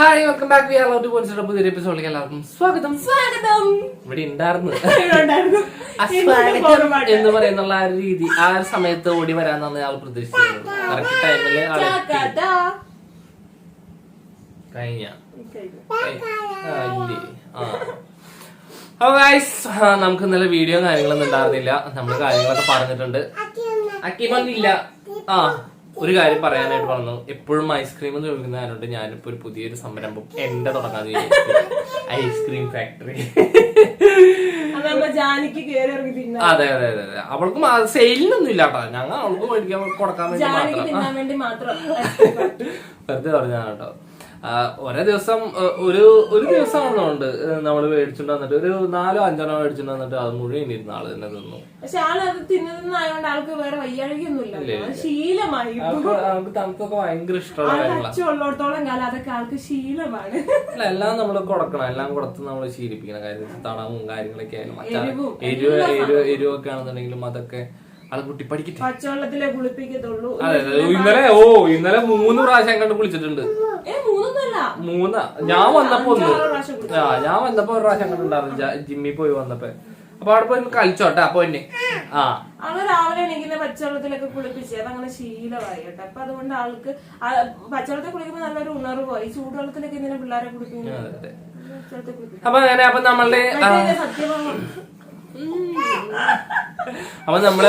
Hi welcome back we are two point പുതിയ എപ്പിസോഡിലേക്ക് എല്ലാവർക്കും സ്വാഗതം സ്വാഗതം ഇവിടെ ഉണ്ടായിരുന്നു. എന്ന് പറയുന്നുള്ള ആ ഒരു രീതി ആ ഒരു സമയത്ത് ഓടി വരാന്നാണ് ആൾ പ്രതീക്ഷിച്ചത് കറക്റ്റ് ടൈമിൽ ആൾ കഴിഞ്ഞ. ആ. അപ്പൊ ഗൈസ് നമുക്ക് ഇന്നലെ വീഡിയോ കാര്യങ്ങളൊന്നും ഉണ്ടായിരുന്നില്ല. നമ്മൾ കാര്യങ്ങളൊക്കെ പറഞ്ഞിട്ടുണ്ട്. അക്കി വന്നില്ല. ആ. ഒരു കാര്യം പറയാനായിട്ട് പറഞ്ഞു എപ്പോഴും ഐസ്ക്രീം എന്ന് ചോദിക്കുന്നതിനോട് ഞാനിപ്പോ ഒരു പുതിയൊരു സംരംഭം എന്റെ തുടങ്ങാൻ ഐസ്ക്രീം ഫാക്ടറി അതെ അതെ അതെ അതെ. അവൾക്കും സെയിലിനൊന്നും ഇല്ല കേട്ടോ. ഞങ്ങൾ അവൾക്ക് മേടിക്കാൻ കൊടുക്കാൻ വേണ്ടി മാത്രം. വെറുതെ പറഞ്ഞാണ് കേട്ടോ. ഒരേ ദിവസം ഒരു ഒരു ദിവസം വന്നുകൊണ്ട് നമ്മൾ മേടിച്ചിട്ട് വന്നിട്ട്. ഒരു നാലോ അഞ്ചെണ്ണോ മേടിച്ചിട്ട് വന്നിട്ട് അത് മുഴുവൻ ഇരുന്ന ആൾ തന്നെ തിന്നു പക്ഷെ ആൾ അത് ആൾക്ക് വേറെ വയ്യാഴികയൊന്നുമില്ല. അത് ശീലമായി. തണുപ്പൊക്കെ ഭയങ്കര ഇഷ്ടമുള്ള ആൾ കാര്യങ്ങളാണ് കാലം അതൊക്കെ ആൾക്ക് ശീലമാണ്. അല്ല, എല്ലാം നമ്മൾ കൊടുക്കണം. എല്ലാം കൊടുത്ത് നമ്മൾ ശീലിപ്പിക്കണം. കാര്യം തണവും കാര്യങ്ങളൊക്കെ ആയാലും. എരിവ്. എരിവ് എരിവൊക്കെ ആണെന്നുണ്ടെങ്കിലും അതൊക്കെ അത് കുട്ടി പഠിക്കട്ടെ. പച്ചവെള്ളത്തിലെ കുളിപ്പിക്കത്തുള്ളൂ. അതെ അതെ ഇന്നലെ ഓ ഇന്നലെ മൂന്ന് പ്രാവശ്യം കണ്ട് കുളിച്ചിട്ടുണ്ട്. മൂന്ന് ഞാൻ വന്നപ്പോ ഒന്ന്. ആ ഞാൻ വന്നപ്പോ ഒരു പ്രാവശ്യം കണ്ടിട്ടുണ്ടായിരുന്നു ജിമ്മിൽ പോയി വന്നപ്പോ. അപ്പൊ അവിടെ പോയി കളിച്ചോട്ടെ അപ്പൊ എന്നെ ആ. അന്ന് രാവിലെ എണീക്കുന്ന പച്ചവെള്ളത്തിലൊക്കെ കുളിപ്പിച്ച് അതങ്ങനെ ശീലമായി കേട്ടോ. അപ്പൊ അതുകൊണ്ട് ആൾക്ക് പച്ചവെള്ളത്തിൽ കുളിക്കുമ്പോൾ നല്ലൊരു ഉണർവ് പോയി ചൂടുവെള്ളത്തിലൊക്കെ ഇങ്ങനെ പിള്ളേരെ കുളിപ്പിക്കുന്നു അതെ, അതെ. പച്ചവെള്ളത്തിൽ കുളിപ്പിക്കും അപ്പൊ അങ്ങനെ അപ്പൊ നമ്മളുടെ സത്യഭാമ അപ്പൊ നമ്മൾ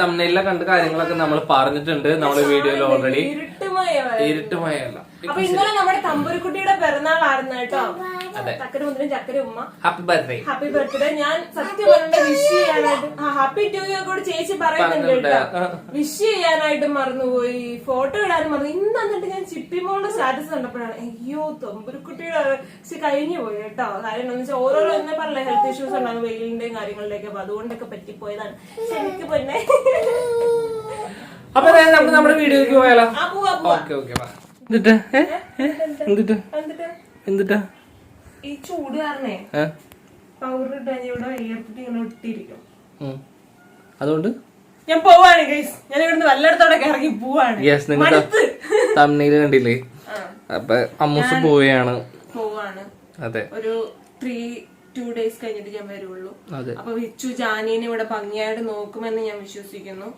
തമിഴിലെ കണ്ട കാര്യങ്ങളൊക്കെ നമ്മൾ പറഞ്ഞിട്ടുണ്ട്. നമ്മുടെ വീഡിയോയിൽ ഓൾറെഡി ഇരുട്ടുമയല്ല. അപ്പൊ ഇന്നലെ നമ്മുടെ തമ്പുരുക്കുട്ടിയുടെ പിറന്നാളായിരുന്നു കേട്ടോ. ചക്കര മുതലും ചക്കര ഉമ്മ. ഹാപ്പി ബർത്ത്ഡേ ഹാപ്പി ബർത്ത്ഡേ ഞാൻ സത്യം പറഞ്ഞ വിഷ് ചെയ്യാനായിട്ട് ഹാപ്പി ടു യു കൂടി ചേച്ചി പറയുന്നുണ്ട് കേട്ടോ. വിഷ് ചെയ്യാനായിട്ട് മറന്നുപോയി. ഫോട്ടോ ഇടാനും മറന്നു. ഇന്ന് എന്നിട്ട് ഞാൻ ചിപ്പിമോളുടെ സ്റ്റാറ്റസ് കണ്ടപ്പോഴാണ് അയ്യോ തൊമ്പുരുക്കുട്ടിയുടെ കഴിഞ്ഞു പോയി കേട്ടോ. കാര്യം എന്ന് വെച്ചാൽ ഓരോരോ എന്നെ പറഞ്ഞ ഹെൽത്ത് ഇഷ്യൂസ് ഉണ്ടാകും വെയിലിന്റെയും കാര്യങ്ങളിലേക്ക് അപ്പൊ അതുകൊണ്ടൊക്കെ പറ്റിപ്പോയതാണ്. ശരിക്ക് പിന്നെ. അപ്പൊ നമുക്ക് നമ്മുടെ വീഡിയോയിലേക്ക് പോയാലോ? ഓക്കെ? എന്നിട്ട് എന്നിട്ട് എന്നിട്ടാ ഈ ചൂട് കാരണേ? പൗഡർ ഇട്ട് കഴിഞ്ഞാൽ ഇവിടെ ഇങ്ങനെ ഒട്ടിയിരിക്കും. അതുകൊണ്ട്? ഞാൻ പോവാണ് ഗൈസ് ഞാൻ ഇവിടുന്ന് വല്ലയിടത്തോടെ ഇറങ്ങി പോവാണ്. യെസ് നിങ്ങൾ കണ്ടില്ലേ? അപ്പൊ അമ്മൂസ് പോവുകയാണ്. പോവാണ്. അതെ. ഒരു ത്രീ ടു ഡേയ്സ് കഴിഞ്ഞിട്ട് ഞാൻ വരുള്ളൂ. അപ്പൊ വിച്ചു ജാനീനെ ഇവിടെ ഭംഗിയായിട്ട് നോക്കുമെന്ന് ഞാൻ വിശ്വസിക്കുന്നു.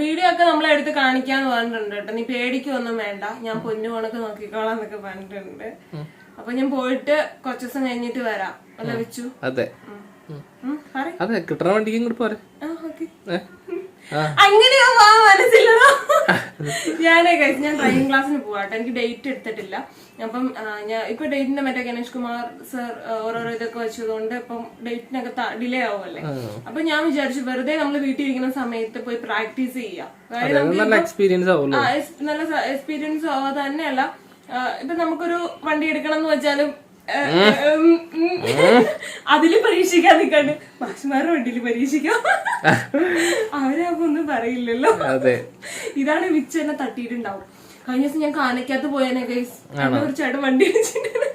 വീഡിയോ ഒക്കെ നമ്മളെ എടുത്ത് കാണിക്കാന്ന് പറഞ്ഞിട്ടുണ്ട് കേട്ടോ. നീ പേടിക്കൊന്നും വേണ്ട. ഞാൻ പൊന്നു കണക്ക് നോക്കിക്കോളാം എന്നൊക്കെ പറഞ്ഞിട്ടുണ്ട്. അപ്പൊ ഞാൻ പോയിട്ട് കുറച്ച് ദിവസം കഴിഞ്ഞിട്ട് വരാം. അല്ല വെച്ചു അതെ. അതെ കിട്ടണ വണ്ടിക്ക് ഇങ്ങോട്ട് പോരെ. ആ ഓക്കെ. അങ്ങനെയോ ആ മനസ്സിലോ ഞാനേ കഴിച്ച് ഞാൻ ഡ്രൈവിംഗ് ക്ലാസ്സിന് പോവാട്ടെ എനിക്ക് ഡേറ്റ് എടുത്തിട്ടില്ല. അപ്പം ഞാൻ ഇപ്പൊ ഡേറ്റിന്റെ മറ്റേ ഗണേഷ് കുമാർ സർ ഓരോരോ ഇതൊക്കെ വെച്ചതുകൊണ്ട് ഇപ്പം ഡേറ്റിനൊക്കെ ഡിലേ ആവുമല്ലേ? അപ്പൊ ഞാൻ വിചാരിച്ചു വെറുതെ നമ്മൾ വീട്ടിൽ ഇരിക്കുന്ന സമയത്ത് പോയി പ്രാക്ടീസ് ചെയ്യാം. നല്ല എക്സ്പീരിയൻസ് ആവുമല്ലോ. നല്ല എക്സ്പീരിയൻസ് ആവാതെ തന്നെയല്ല. ഇപ്പൊ നമുക്കൊരു വണ്ടി എടുക്കണം എന്ന് വെച്ചാലും. അതിൽ പരീക്ഷിക്കാൻ നിൽക്കാണ്ട് മാഷ്മാരുടെ വണ്ടിയിൽ പരീക്ഷിക്കാം. അവരാകുമ്പോ ഒന്നും പറയില്ലല്ലോ. ഇതാണ് വിച്ച് എന്നെ തട്ടിയിട്ടുണ്ടാവും. കഴിഞ്ഞ ദിവസം ഞാൻ കാനക്കകത്ത് പോയതിനെ ഗൈസ് ഒരു ചേട്ടൻ വണ്ടി വെച്ചിട്ടുണ്ട്.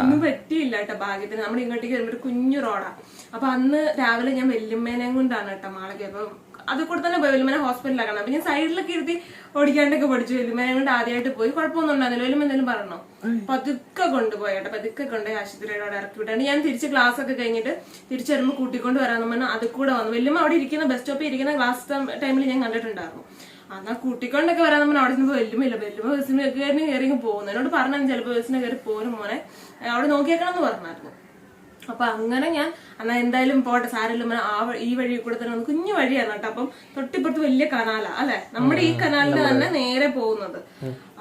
ഒന്നും പറ്റിയില്ല കേട്ടോ ഭാഗ്യത്തിന്. നമ്മുടെ ഇങ്ങോട്ടേക്ക് വരുമ്പോ ഒരു കുഞ്ഞു റോഡാ. അപ്പൊ അന്ന് രാവിലെ ഞാൻ വെല്ലുമേനെ കൊണ്ടാണ് കേട്ടോ മാളയ്ക്ക് അപ്പൊ അത് കൂടെ തന്നെ പോയി വെല്ലുമ്മനെ ഹോസ്പിറ്റലിലാക്കണം അപ്പൊ ഞാൻ സൈഡിലൊക്കെ ഇരുത്തി ഓടിക്കാണ്ടൊക്കെ പഠിച്ചു. വെല്ലുമ്മേനെ കൊണ്ട് ആദ്യമായിട്ട് പോയി. കുഴപ്പമൊന്നും ഉണ്ടായിരുന്നില്ല. വെല്ലുമ്മ എന്തെങ്കിലും പറഞ്ഞോ. പതുക്കെ കൊണ്ടുപോയി കേട്ടോ പതുക്കെ കൊണ്ടുപോയി ആശുപത്രിയുടെ ഇറക്കി വിട്ടാണ് ഞാൻ തിരിച്ച് ക്ലാസ് ഒക്കെ കഴിഞ്ഞിട്ട് തിരിച്ചു വരുമ്പോൾ കൂട്ടിക്കൊണ്ട് വരാമെന്ന് പറഞ്ഞാൽ അത് കൂടെ വന്നു. വലിയ അവിടെ ഇരിക്കുന്ന ബസ് സ്റ്റോപ്പിൽ ഇരിക്കുന്ന ക്ലാസ് ടൈമിൽ ഞാൻ കണ്ടിട്ടുണ്ടായിരുന്നു. എന്നാ കൂട്ടിക്കൊണ്ടൊക്കെ വരാൻ നമ്മൾ അവിടെ നിന്ന് വെല്ലുമില്ല വെല്ലുമ്പോ ബസ്സിന് കയറി കയറി പോകുന്നു. എന്നോട് പറഞ്ഞു ചിലപ്പോൾ ബസ്സിന് കയറി പോരും മോനെ. അവിടെ നോക്കിയേക്കണം എന്ന് പറഞ്ഞായിരുന്നു. അപ്പൊ അങ്ങനെ ഞാൻ എന്നാ എന്തായാലും പോട്ടെ സാരല്ലും ആ ഈ വഴി കൂടെ തന്നെ. കുഞ്ഞു വഴിയാണ് കേട്ടോ. അപ്പം തൊട്ടിപ്പുറത്ത് വലിയ കനാലാ അല്ലെ? നമ്മുടെ ഈ കനാലിന് തന്നെ നേരെ പോകുന്നത്.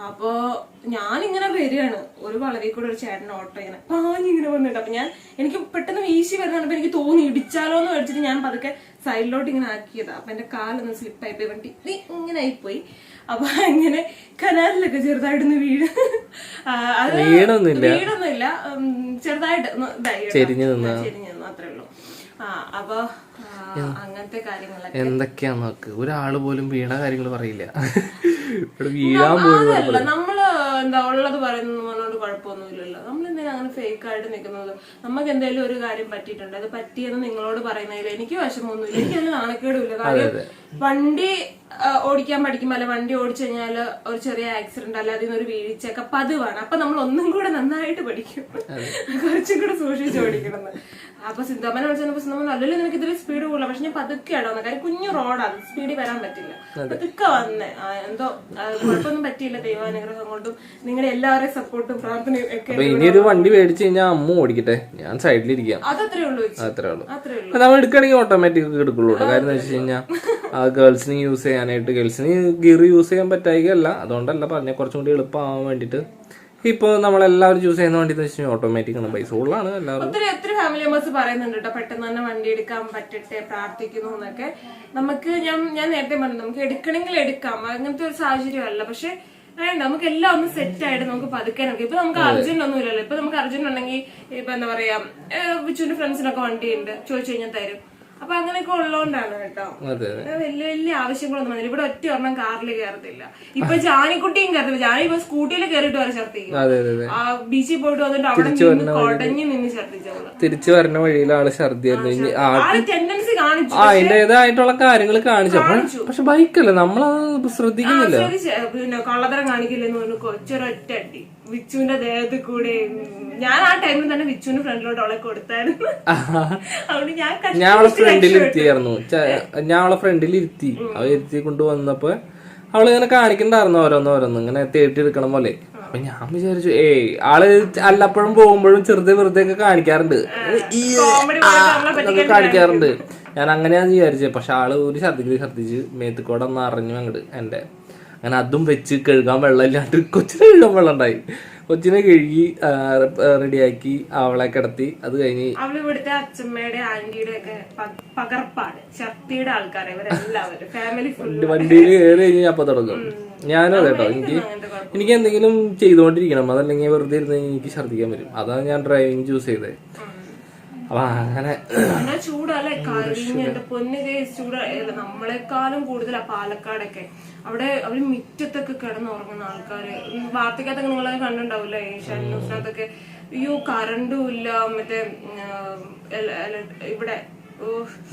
അപ്പോ ഞാനിങ്ങനെ വരികയാണ്. ഒരു വളരെ കൂടെ ഒരു ചേട്ടൻ ഓട്ടോ ഇങ്ങനെ പാഞ്ഞിങ്ങനെ വന്നിട്ട് അപ്പൊ ഞാൻ എനിക്ക് പെട്ടെന്ന് വീശി വരുന്നുണ്ട് എനിക്ക് തോന്നി ഇടിച്ചാലോ എന്ന് വെച്ചിട്ട് ഞാൻ പതുക്കെ സൈഡിലോട്ട് ഇങ്ങനെ ആക്കിയതാ. അപ്പൊ എന്റെ കാലൊന്ന് സ്ലിപ്പായി പോയി. വണ്ടി ഇങ്ങനെ ആയിപ്പോയി. അപ്പൊ ഇങ്ങനെ കനാലിലൊക്കെ ചെറുതായിട്ടൊന്ന് വീണ്. ആ, അത് വീണൊന്നുമില്ല. വീടൊന്നുമില്ല ചെറുതായിട്ട് ചെരിഞ്ഞു. ചെരിഞ്ഞ്. അത്രേ ഉള്ളൂ. അപ്പൊ അങ്ങനത്തെ കാര്യങ്ങളൊക്കെ. എന്തൊക്കെയാ നോക്ക്? ഒരാൾ പോലും വീണ കാര്യങ്ങൾ പറയില്ല. ഇവിടെ വീഴാൻ പോലും നമ്മൾ എന്താ ഉള്ളത് പറയുന്നത് പറഞ്ഞോണ്ട് കുഴപ്പമൊന്നുമില്ലല്ലോ. നമ്മൾ എന്തിനാ അങ്ങനെ ഫേക്ക് ആയിട്ട് നിൽക്കുന്നത് നമുക്ക് എന്തെങ്കിലും ഒരു കാര്യം പറ്റിയിട്ടുണ്ട്? അത് പറ്റിയെന്ന് നിങ്ങളോട് പറയുന്നതിൽ എനിക്ക് വിഷമമൊന്നുമില്ല. എനിക്ക് അതിന് നാണക്കേടുമില്ല. കാര്യം വണ്ടി ഓടിക്കാൻ പഠിക്കുമ്പോൾ അല്ല വണ്ടി ഓടിച്ചു കഴിഞ്ഞാൽ ഒരു ചെറിയ ആക്സിഡന്റ് അല്ല അതിൽ ഒരു വീഴ്ചയൊക്കെ പതിവാണ്. അപ്പൊ നമ്മൾ ഒന്നും കൂടെ നന്നായിട്ട് പഠിക്കും. കുറച്ചും കൂടെ സൂക്ഷിച്ച് ഓടിക്കണം അപ്പൊ സിദ്ധാമനെ വിളിച്ചപ്പോ സിദ്ധാമൻ അല്ലല്ലോ നിനക്ക് ഇതിൽ സ്പീഡ് കൂടുതല. പക്ഷെ ഞാൻ പതുക്കെയാണോ കാര്യം കുഞ്ഞു റോഡാണ് സ്പീഡിൽ വരാൻ പറ്റില്ല. പതുക്കെ വന്നേ. എന്തോ കുഴപ്പമൊന്നും പറ്റിയില്ല ദൈവാനുഗ്രഹം കൊണ്ടും. നിങ്ങളുടെ എല്ലാവരുടെയും സപ്പോർട്ടും പ്രാർത്ഥനയും ഒക്കെ ഒരു വണ്ടി മേടിച്ചു കഴിഞ്ഞാൽ അമ്മ ഓടിക്കട്ടെ. ഞാൻ സൈഡിലിരിക്കാം അതത്രേ ഉള്ളൂ. അത്രേ ഉള്ളൂ. അത്രേ ഉള്ളൂ. നമ്മൾ എടുക്കുകയാണെങ്കിൽ ഓട്ടോമാറ്റിക് എടുക്കുള്ളൂ കേട്ടോ. കാര്യം വെച്ച് കഴിഞ്ഞാൽ ഗേൾസിന് യൂസ് ചെയ്യാനായിട്ട് ഗേൾസിന് ഗിയർ യൂസ് ചെയ്യാൻ പറ്റായികയല്ല. അതുകൊണ്ടല്ല പറഞ്ഞ കുറച്ചും കൂടി എളുപ്പമാവാൻ വേണ്ടിയിട്ട്. ഇപ്പോൾ നമ്മളെല്ലാവരും ചൂസ് ചെയ്യുന്ന വണ്ടി എന്ന് വെച്ചാൽ ഓട്ടോമാറ്റിക് ആണ്. പൈസ ഉള്ളതാണ് എല്ലാവരും. ഒത്തിരി ഒത്തിരി ഫാമിലി മെമ്പേഴ്സ് പറയുന്നുണ്ട് കേട്ടോ പെട്ടെന്ന് തന്നെ വണ്ടി എടുക്കാൻ പറ്റട്ടെ പ്രാർത്ഥിക്കുന്നു എന്നൊക്കെ. നമുക്ക് ഞാൻ ഞാൻ നേരത്തെ പറഞ്ഞു നമുക്ക് എടുക്കണമെങ്കിൽ എടുക്കാം. അങ്ങനത്തെ ഒരു സാഹചര്യം അല്ല പക്ഷെ വേണ്ട നമുക്ക് എല്ലാം ഒന്ന് സെറ്റ് ആയിട്ട് നമുക്ക് പതുക്കെ നോക്കാം ഇപ്പൊ നമുക്ക് അർജന്റ് ഒന്നും ഇല്ലല്ലോ. ഇപ്പൊ നമുക്ക് അർജന്റ് ഉണ്ടെങ്കിൽ ഇപ്പൊ എന്താ പറയാ ഫ്രണ്ട്സിനൊക്കെ വിച്ചുവിന്റെ ഫ്രണ്ട്സിനൊക്കെ വണ്ടിയുണ്ട്. ചോദിച്ചു കഴിഞ്ഞാൽ തരും. അപ്പൊ അങ്ങനെയൊക്കെ ഉള്ളതുകൊണ്ടാണ് കേട്ടോ. വലിയ വലിയ ആവശ്യങ്ങളൊന്നും വന്നില്ല. ഇവിടെ ഒറ്റ ഒരെണ്ണം കാറിൽ കയറത്തില്ല ഇപ്പൊ ജാനിക്കുട്ടിയും കയറത്തില്ല ജാനി ഇപ്പൊ സ്കൂട്ടിയിൽ കയറിയിട്ട് വരെ ഛർദ്ദിക്കും ബീച്ചിൽ പോയിട്ട് വന്നിട്ട് അവിടെ നിന്ന് കൊടഞ്ഞു നിന്ന് ഛർദ്ദിച്ചു തിരിച്ചു വരുന്ന വഴിയിൽ ആൾ ആ ആൾ ടെൻഡൻസി കാണിച്ചു ആ അതിന്റെതായിട്ടുള്ള കാര്യങ്ങൾ കാണിച്ചു. അപ്പൊ പക്ഷെ ബൈക്കല്ലേ നമ്മളത് ശ്രദ്ധിക്കുന്നില്ല? പിന്നെ കള്ളതരം കാണിക്കില്ലെന്ന് പറഞ്ഞു കൊച്ചൊരൊറ്റ അടി വിച്ചുവിന്റെ ദേഹത്ത് കൂടെ ഉം, ഞാൻ ആ ടൈമിൽ തന്നെ വിച്ചുവിന് ഫ്രണ്ടിലോട്ട് അവളെ കൊടുത്തായിരുന്നു. അതുകൊണ്ട് ഞാൻ ഞാൻ അവളെ ഫ്രണ്ടിൽ ഇരുത്തിയായിരുന്നു. ച- ഞാൻ അവളെ ഫ്രണ്ടിൽ ഇരുത്തി. അവ ഇരുത്തി അവളിങ്ങനെ കാണിക്കണ്ടായിരുന്നു ഓരോന്ന് ഓരോന്ന്. ഇങ്ങനെ തേട്ടി എടുക്കണം പോലെ അപ്പൊ ഞാൻ വിചാരിച്ചു ഏയ് ആൾ അല്ലപ്പോഴും പോകുമ്പോഴും ചെറുതെ വെറുതെ ഒക്കെ കാണിക്കാറുണ്ട്. ഈ കാണിക്കാറുണ്ട്. ഞാൻ അങ്ങനെയാന്ന് വിചാരിച്ചത്. പക്ഷെ ആൾ ഒരു ഛർദിക്ക് ഛർദിച്ച് മേത്തുകൂടെ ഒന്ന് അറിഞ്ഞു അങ്ങോട്ട് എന്റെ അങ്ങനെ അതും വെച്ച് കഴുകാൻ വെള്ളമില്ലാണ്ട് കൊച്ചിനെ കഴുകാൻ വെള്ളം ഉണ്ടായി കൊച്ചിനെ കഴുകി റെഡിയാക്കി അവളെ കിടത്തി. അത് കഴിഞ്ഞ് അവൾ ഇവിടുത്തെ അച്ഛമ്മയുടെ ആന്റിയുടെ ഒക്കെ പകർപ്പാണ്. ശക്തിയുടെ ആൾക്കാരെ ഇവരെല്ലാവരും. ഫാമിലി വണ്ടിയിൽ കയറി കഴിഞ്ഞാൽ അപ്പൊ തുടങ്ങും ഞാനും അതെ കേട്ടോ. എനിക്ക് എനിക്ക് എന്തെങ്കിലും ചെയ്തുകൊണ്ടിരിക്കണം. അതല്ലെങ്കിൽ വെറുതെ ഇരുന്ന് എനിക്ക് ഛർദ്ദിക്കാൻ വരും. അതാണ് ഞാൻ ഡ്രൈവിംഗ് ചൂസ് ചെയ്തത്. അപ്പൊ അങ്ങനെ ചൂടല്ലേ? കരിഞ്ഞിട്ട് എന്റെ ചൂട്. നമ്മളെക്കാളും കൂടുതലാ പാലക്കാടൊക്കെ. അവിടെ അവർ മിറ്റത്തൊക്കെ കിടന്നുറങ്ങുന്ന ആൾക്കാര്. വാർത്തക്കകത്തൊക്കെ നിങ്ങളത് കണ്ടിട്ടുണ്ടാവില്ലേ ഏഷ്യാനെറ്റ് ന്യൂസിനകത്തൊക്കെ അയ്യോ കറണ്ടും ഇല്ല. മറ്റേ ഇവിടെ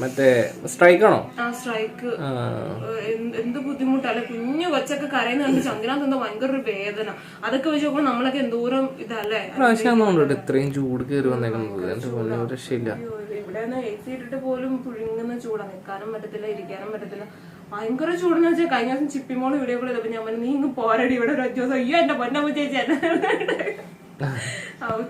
മറ്റേ സ്ട്രൈക്കാണോ? ആ സ്ട്രൈക്ക്. എന്ത് ബുദ്ധിമുട്ടല്ലേ കുഞ്ഞു കൊച്ചൊക്കെ കരയുന്ന കണ്ട് ചന്ദ്രനാഥ് എന്താ ഭയങ്കര ഒരു വേദന. അതൊക്കെ വെച്ച് നോക്കുമ്പോൾ നമ്മളൊക്കെ എന്തോരം ഇതല്ലേ? പ്രാവശ്യം ഇത്രയും ചൂട് കയറി വന്നേക്കുന്നത്. എന്റെ പൊന്നെ രക്ഷയില്ല. ഇവിടെ എ സി ഇട്ടിട്ട് പോലും പുഴുങ്ങുന്ന ചൂടാ. നിൽക്കാനും പറ്റത്തില്ല ഇരിക്കാനും പറ്റത്തില്ല. ഭയങ്കര ചൂടെന്ന് വെച്ചാൽ കഴിഞ്ഞ ദിവസം ചിപ്പിമോൾ വീഡിയോ കോൾ ചെയ്തപ്പോ ഞാൻ പറഞ്ഞു, നീ ഇങ്ങ് പോരടി ഇവിടെ ഒരു അഞ്ചു ദിവസം. അയ്യോ എന്റെ പൊന്നമ്മ ചേച്ചി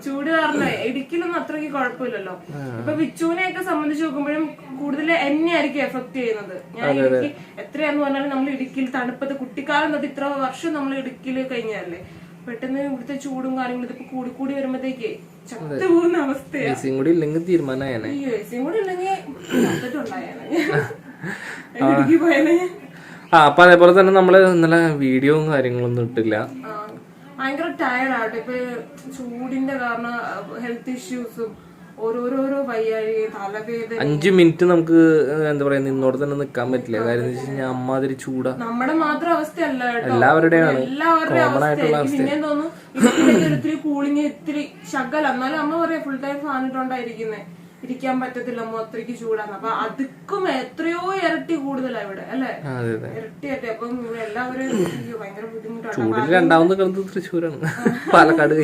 ചൂട് കാരണം ഇടുക്കിലൊന്നും അത്രയ്ക്ക് കുഴപ്പമില്ലല്ലോ. ഇപ്പൊ വിച്ചുവിനെയൊക്കെ സംബന്ധിച്ച് നോക്കുമ്പോഴും കൂടുതൽ എന്നെ ആയിരിക്കും എഫക്ട് ചെയ്യുന്നത്. ഞാൻ ഇടുക്കി എത്രയാന്ന് പറഞ്ഞാലും നമ്മൾ ഇടുക്കിയിൽ തണുപ്പത്ത് കുട്ടിക്കാലം തൊട്ട് ഇത്ര വർഷം നമ്മൾ ഇടുക്കിയിൽ കഴിഞ്ഞല്ലേ പെട്ടെന്ന് ഇവിടുത്തെ ചൂടും കാര്യങ്ങളും ഇതിപ്പോ കൂടി കൂടി വരുമ്പോഴത്തേക്ക് ചത്തു പോകുന്ന അവസ്ഥയാ. എ സിയും കൂടി ഇല്ലെങ്കിൽ തീരുമാനമായേനെ. എസിയും കൂടെ ഇടുക്കി പോയേനെ. ആ അപ്പൊ അതേപോലെ തന്നെ നമ്മൾ ഇന്നലെ വീഡിയോയും കാര്യങ്ങളൊന്നും ഇട്ടില്ല. ഭയങ്കര ടയർഡ് ആവട്ടെ ഇപ്പൊ ചൂടിന്റെ കാരണം ഹെൽത്ത് ഇഷ്യൂസും ഓരോരോരോ വയ്യാഴി തലവേദന അഞ്ചു മിനിറ്റ് നമുക്ക് എന്താ പറയാ നിന്നോട് തന്നെ നിക്കാൻ പറ്റില്ല. കാര്യം എന്ന് വെച്ച് കഴിഞ്ഞാൽ അമ്മാതിരി ചൂടാ. നമ്മുടെ മാത്രം അവസ്ഥയല്ല അല്ല എല്ലാവരുടെയാണ്. എല്ലാവരുടെയും അവസ്ഥ. പിന്നെ തോന്നുന്നു ഇത്തിരി കൂളിങ് ഇത്തിരി ശകലം. എന്നാലും അമ്മ പറയാ ഫുൾ ടൈം ഫാൻ ഇട്ടോണ്ടായിരിക്കുന്നേ ഇരിക്കാൻ പറ്റത്തില്ല അത്രയ്ക്ക് ചൂടാണ് അപ്പൊ അതുക്കും എത്രയോ ഇരട്ടി കൂടുതലാ ഇവിടെ അല്ലെ? ഇരട്ടി ഇരട്ടി അപ്പം എല്ലാവരും ഭയങ്കര ബുദ്ധിമുട്ടാണ്. രണ്ടാമത് കിടന്നത് തൃശ്ശൂരാണ്. പാലക്കാട്.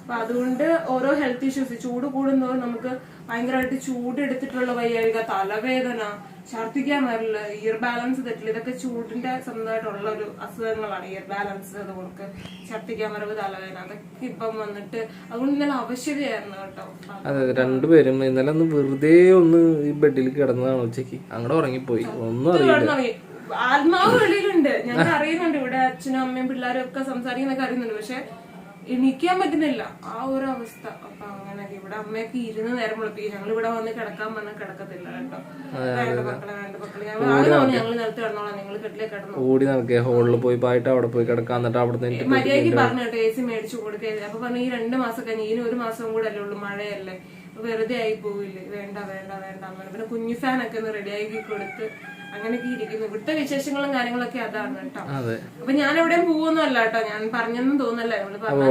അപ്പൊ അതുകൊണ്ട് ഓരോ ഹെൽത്ത് ഇഷ്യൂസ് ചൂട് കൂടുന്നതോറും നമുക്ക് ഭയങ്കരമായിട്ട് ചൂട് എടുത്തിട്ടുള്ള വയ്യായിക തലവേദന ഛർദ്ദിക്കാൻ വരില്ല ഇയർ ബാലൻസ് തെറ്റില്ല. ഇതൊക്കെ ചൂടിന്റെ സ്വന്തമായിട്ടുള്ള ഒരു അസുഖങ്ങളാണ് ഇയർ ബാലൻസ് അതുകൊണ്ട് ഛർദ്ദിക്കാൻ വരവ് തലവേദന അതൊക്കെ ഇപ്പം വന്നിട്ട് അതുകൊണ്ട് ഇന്നലെ അവശതയായിരുന്നു കേട്ടോ. അതെ അതെ. രണ്ടുപേരും ഇന്നലെ ഒന്ന് വെറുതെ ഒന്ന് ഈ ബെഡിൽ കിടന്നതാണ് ഉച്ചയ്ക്ക്. അങ്ങോട്ട് ഉറങ്ങിപ്പോയി. ഒന്നും അറിയില്ല. ആത്മാവ് വെളിയിലുണ്ട്. ഞങ്ങൾ അറിയുന്നുണ്ട്. ഇവിടെ അച്ഛനും അമ്മയും പിള്ളേരും ഒക്കെ സംസാരിക്കുന്നൊക്കെ അറിയുന്നുണ്ട് പക്ഷെ എണീക്കാൻ പറ്റുന്നില്ല. ആ ഒരു അവസ്ഥ. അപ്പൊ ഇവിടെ അമ്മയൊക്കെ ഇരുന്ന് നേരം വിളിപ്പിക്കും. ഞങ്ങൾ ഇവിടെ വന്ന് കിടക്കാൻ പറഞ്ഞാൽ കിടക്കത്തില്ല കേട്ടോ. വേണ്ട മക്കളെ വേണ്ട മക്കളെ. ഞങ്ങൾ ഞങ്ങൾ നിലത്ത് കിടന്നോളാം. നിങ്ങൾ കെട്ടിലേ കിടന്നു. ഓടി നടക്കുക ഹോളിൽ പോയി പായിട്ട് അവിടെ പോയി കിടക്കാൻ എന്നിട്ട് അവിടെ പറഞ്ഞു കേട്ടോ എ സി മേടിച്ചു കൊടുക്കുക അപ്പൊ പറഞ്ഞു ഈ രണ്ട് മാസം കഴിഞ്ഞ് ഇനി ഒരു മാസം കൂടെ അല്ലേ ഉള്ളൂ. മഴയല്ലേ. വെറുതെ ആയി പോവില്ലേ? വേണ്ട വേണ്ട വേണ്ട. അമ്മ പിന്നെ കുഞ്ഞു ഫാനൊക്കെ ഒന്ന് റെഡിയാക്കി കൊടുത്ത് അങ്ങനെയൊക്കെ ഇരിക്കുന്നു. ഇവിടുത്തെ വിശേഷങ്ങളും കാര്യങ്ങളൊക്കെ അതാണ് കേട്ടോ. അപ്പൊ ഞാൻ എവിടെയും പോവൊന്നും അല്ല കേട്ടോ. ഞാൻ പറഞ്ഞെന്നും തോന്നല്ല നമ്മൾ പറഞ്ഞ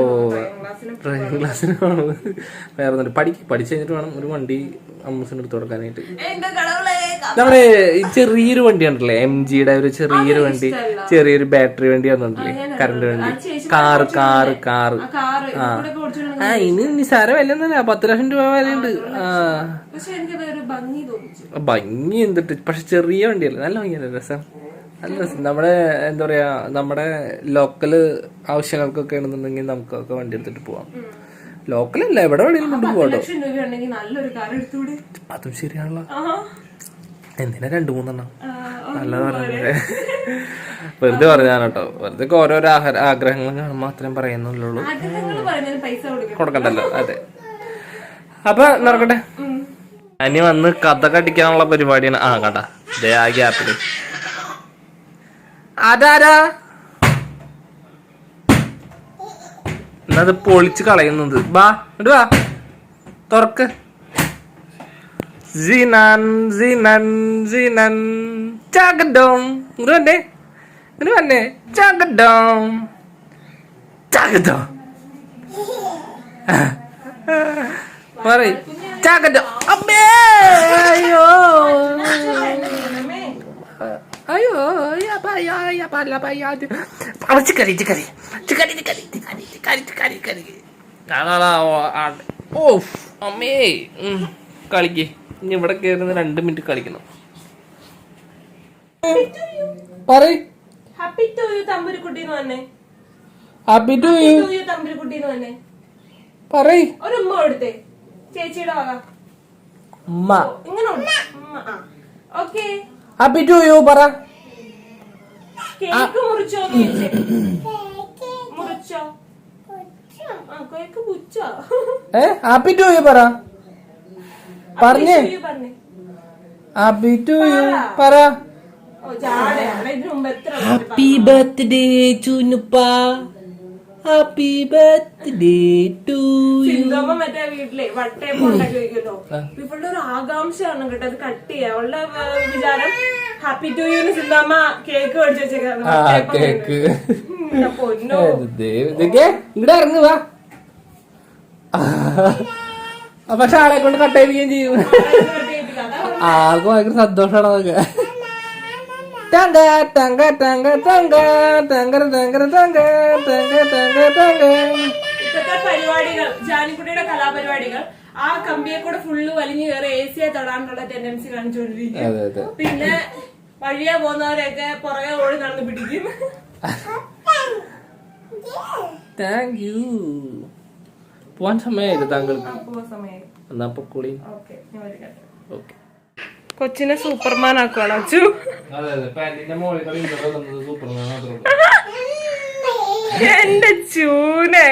ഡ്രൈവിംഗ് ക്ലാസ്സിന് വേറെ. പഠിച്ചു കഴിഞ്ഞിട്ട് വേണം ഒരു വണ്ടി അമ്മസിനെടുത്ത് കൊടുക്കാനായിട്ട് എന്റെ കടവുളെ നമ്മുടെ ചെറിയൊരു വണ്ടി ഉണ്ടല്ലേ എം ജിയുടെ ഒരു ചെറിയൊരു വണ്ടി ചെറിയൊരു ബാറ്ററി വണ്ടി വന്നിട്ടില്ലേ കറണ്ട് വണ്ടി. Car car car. ആ. ആ ഇനി നിസാര വില ഒന്നുമില്ല പത്ത് ലക്ഷം രൂപ. വിലയുണ്ട് ഭംഗി എന്തിട്ട്? പക്ഷെ ചെറിയ വണ്ടിയല്ലേ? നല്ല ഭംഗിയല്ലേ? രസം. നല്ല രസം. നമ്മുടെ എന്താ പറയാ നമ്മുടെ ലോക്കൽ ആവശ്യങ്ങൾക്കൊക്കെ ആണെന്നുണ്ടെങ്കിൽ നമുക്കൊക്കെ വണ്ടി എടുത്തിട്ട് പോവാം. ലോക്കലല്ല എവിടെ വേണേലും കൊണ്ടുപോകട്ടോ അതും ശരിയാണല്ലോ. എന്തിനാ രണ്ടു മൂന്നെണ്ണം? നല്ലത് പറഞ്ഞത്. വെറുതെ പറഞ്ഞാണ് കേട്ടോ. വെറുതെ ഓരോരോ ആഹാര ആഗ്രഹങ്ങൾ കാണുമ്പോൾ അത്രയും പറയുന്നുള്ളൂ. കൊടുക്കണ്ടല്ലോ അതെ. അപ്പൊ നടക്കട്ടെ. അനി വന്ന് കഥ കടിക്കാനുള്ള പരിപാടിയാണ്. ആ കണ്ട. ദേ ആ ഗ്യാപ്പിൽ. അതാരാ എന്നത് പൊളിച്ച് കളയുന്നത്. ബാ ഇട് വാ. തുറക്ക്. Zinan, Zinan, Zinan. Cagadong. Gitu kan deh. Gitu kan deh. Cagadong. Cagadong. Mari. Cagadong. Abe. Ayo. Ayo, ya pa, ya, ya pa, la pa, ya. Apa cikari, cikari, cikari, cikari, cikari, cikari, cikari, cikari. Nah, nah, nah, oh, oh, oh, me, kali gini. ഇനി ഇവിടെ കയറുന്ന രണ്ട് minute കളിക്കണം. Happy to you happy to you പറയ്. ഒരു ഉമ്മ കൊടുത്തേ. ചേച്ചിയുടെ വക. ഉമ്മ. ഇങ്ങനെ ഉണ്ട്. ഉമ്മ ആ. ഓക്കെ ഹാപ്പി ടു യു പറ. കേക്ക് മുറിച്ചോ മുറിച്ചോ? കേക്ക് പുച്ചോ? ഏ ഹാപ്പി ടു യു പറ. പറഞ്ഞേ. Happy to you. പറ. Happy birthday Chunuppa happy birthday happy to you Sinthamma cake മേടിച്ചു പൊന്നോ. ഇറങ്ങുവാ പക്ഷെ ആളെ കൊണ്ട് കട്ട് ചെയ്യിപ്പിക്കുകയും ചെയ്യും ആൾക്ക് ഭയങ്കര സന്തോഷമാണ് അതൊക്കെ തങ്ക തങ്ക തങ്ക തങ്ക ടങ്കര ടങ്കര തങ്ക തങ്ക തങ്ക തങ്ക ഇപ്പോഴത്തെ പരിപാടികൾ ജാനിക്കുട്ടിയുടെ കലാപരിപാടികൾ ആ കമ്പിയെ കൂടെ ഫുള്ള് വലിഞ്ഞു കയറി എ സിയെ തൊടാനുള്ള ടെൻഡൻസി കാണിച്ചുകൊണ്ടിരിക്കും പിന്നെ വഴിയെ പോകുന്നവരെയൊക്കെ പുറകെ ഓടി നടന്ന് പിടിക്കും താങ്ക് യു പോവാൻ സമയമായില്ലേ താങ്കൾ എന്നാ അപ്പൊ കുളി. ഓക്കെ കൊച്ചിനെ സൂപ്പർമാൻ ആക്കുവാണ് അച്ചു? എന്റെ ചൂനെ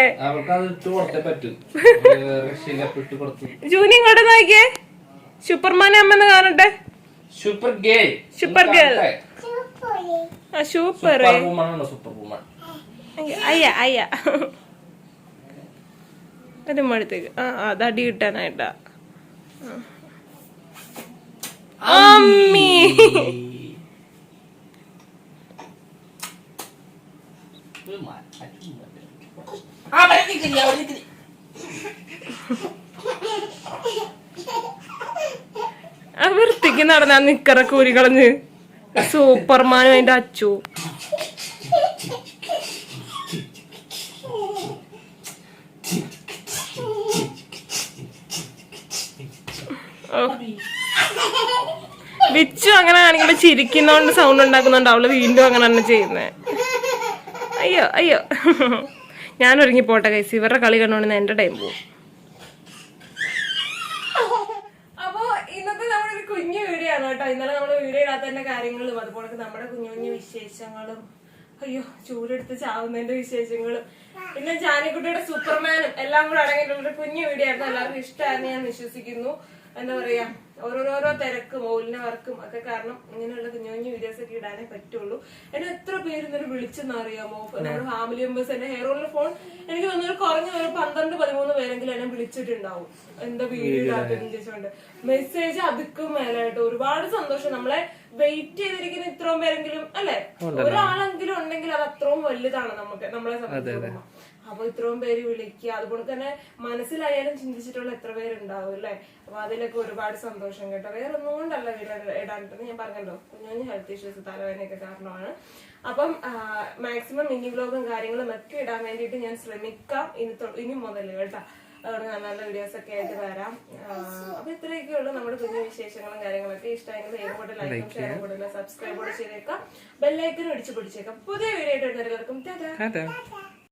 ജൂനി ഇങ്ങോട്ട് നോക്കിയേ. സൂപ്പർമാൻ അമ്മന്ന് കാണട്ടെ. സൂപ്പർ ഗേ സൂപ്പർ ഗേൾ സൂപ്പർ അയ്യ അയ്യ. അത് മടുത്തേക്ക്. ആ അത് അടി കിട്ടാനായിട്ടാ. അമ്മി. ആ വൃത്തിക്ക് നടന്ന നിക്കറ കൂരി കളഞ്ഞ് സൂപ്പർമാനും അതിന്റെ അച്ചു. ഓ. ബിച്ചു അങ്ങനെ ആണെങ്കിൽ ചിരിക്കുന്നോണ്ട് സൗണ്ട് ഉണ്ടാക്കുന്നുണ്ട് അവൾ വീണ്ടും അങ്ങനെ തന്നെ ചെയ്യുന്നേ. അയ്യോ അയ്യോ. ഞാൻ ഒരുങ്ങി പോട്ടെ കൈസ് ഇവരുടെ കളി കണ്ടോണ്ട് എന്റെ ടൈം പോകും ഇന്നത്തെ നമ്മുടെ ഒരു കുഞ്ഞു വീഡിയോ ആണ് കേട്ടോ. ഇന്നലെ നമ്മൾ വീഡിയോ ഇടാത്തതിന്റെ കാര്യങ്ങളും അതുപോലെ നമ്മുടെ കുഞ്ഞു കുഞ്ഞു വിശേഷങ്ങളും. അയ്യോ ചൂടെടുത്ത് ചാവുന്നതിന്റെ വിശേഷങ്ങളും. പിന്നെ ജാനിക്കുട്ടിയുടെ സൂപ്പർമാനും എല്ലാം കൂടെ അടങ്ങിയിട്ടുള്ള ഒരു കുഞ്ഞു വീഡിയോ ആയിരുന്നു. എല്ലാവർക്കും ഇഷ്ടമായിരുന്നു ഞാൻ വിശ്വസിക്കുന്നു. എന്താ പറയാ ഓരോരോ തിരക്കും ഓലിന്റെ വർക്കും ഒക്കെ കാരണം ഇങ്ങനെയുള്ള കുഞ്ഞു കുഞ്ഞു വീഡിയോസ് ഒക്കെ ഇടാനേ പറ്റുള്ളൂ. എന്നെ എത്ര പേര് ഇന്നലെ വിളിച്ചെന്ന് അറിയാമോ? നമ്മുടെ ഫാമിലി മെമ്പേഴ്സ് എന്റെ ഹെയർ ഓയിലിന്റെ ഫോൺ എനിക്ക് തോന്നുന്നു കുറഞ്ഞ ഒരു പന്ത്രണ്ട് പതിമൂന്ന് പേരെങ്കിലും എന്നെ വിളിച്ചിട്ടുണ്ടാവും. എന്താ വീഡിയോ ഇടാത്തതെന്ന് ചോദിച്ചുകൊണ്ട് മെസ്സേജ് അതിക്കും മേലായിട്ട് ഒരുപാട് സന്തോഷം. നമ്മളെ വെയിറ്റ് ചെയ്തിരിക്കുന്ന ഇത്രയും പേരെങ്കിലും അല്ലെ? ഒരാളെങ്കിലും ഉണ്ടെങ്കിൽ അത് അത്രയും വലുതാണ് നമുക്ക് നമ്മളെ സംബന്ധിച്ചിടത്തോളം. അപ്പൊ ഇത്രയും പേര് വിളിക്കുക. അതുപോലെ തന്നെ മനസ്സിലായാലും ചിന്തിച്ചിട്ടുള്ള എത്ര പേരുണ്ടാവും അല്ലെ? അപ്പൊ അതിലൊക്കെ ഒരുപാട് സന്തോഷം കേട്ടോ. വേറെ ഒന്നും കൊണ്ടല്ല ഇടാനിട്ടെന്ന് ഞാൻ പറഞ്ഞല്ലോ കുഞ്ഞു കുഞ്ഞു ഹെൽത്ത് ഇഷ്യൂസ് തലവേദനയൊക്കെ കാരണമാണ്. അപ്പം മാക്സിമം മിനി വ്ലോഗും കാര്യങ്ങളും ഒക്കെ ഇടാൻ വേണ്ടിയിട്ട് ഞാൻ ശ്രമിക്കാം. ഇനി ഇനി മുതൽ കേട്ടോ. അതുകൊണ്ട് നല്ല നല്ല വീഡിയോസ് ഒക്കെ ആയിട്ട് വരാം. അപ്പൊ ഇത്രയൊക്കെ ഉള്ളൂ നമ്മുടെ കുഞ്ഞു വിശേഷങ്ങളും കാര്യങ്ങളൊക്കെ. ഇഷ്ടമെങ്കിൽ ഏകോട്ട് കൂടെ ലൈക്കും ഷെയറും കൂടെ സബ്സ്ക്രൈബ് കൂടെ ചെയ്തേക്കാം. ബെല്ലൈക്കനും ഇടിച്ചു പിടിച്ചേക്കാം പുതിയ വീഡിയോ ആയിട്ട് ടാറ്റാ.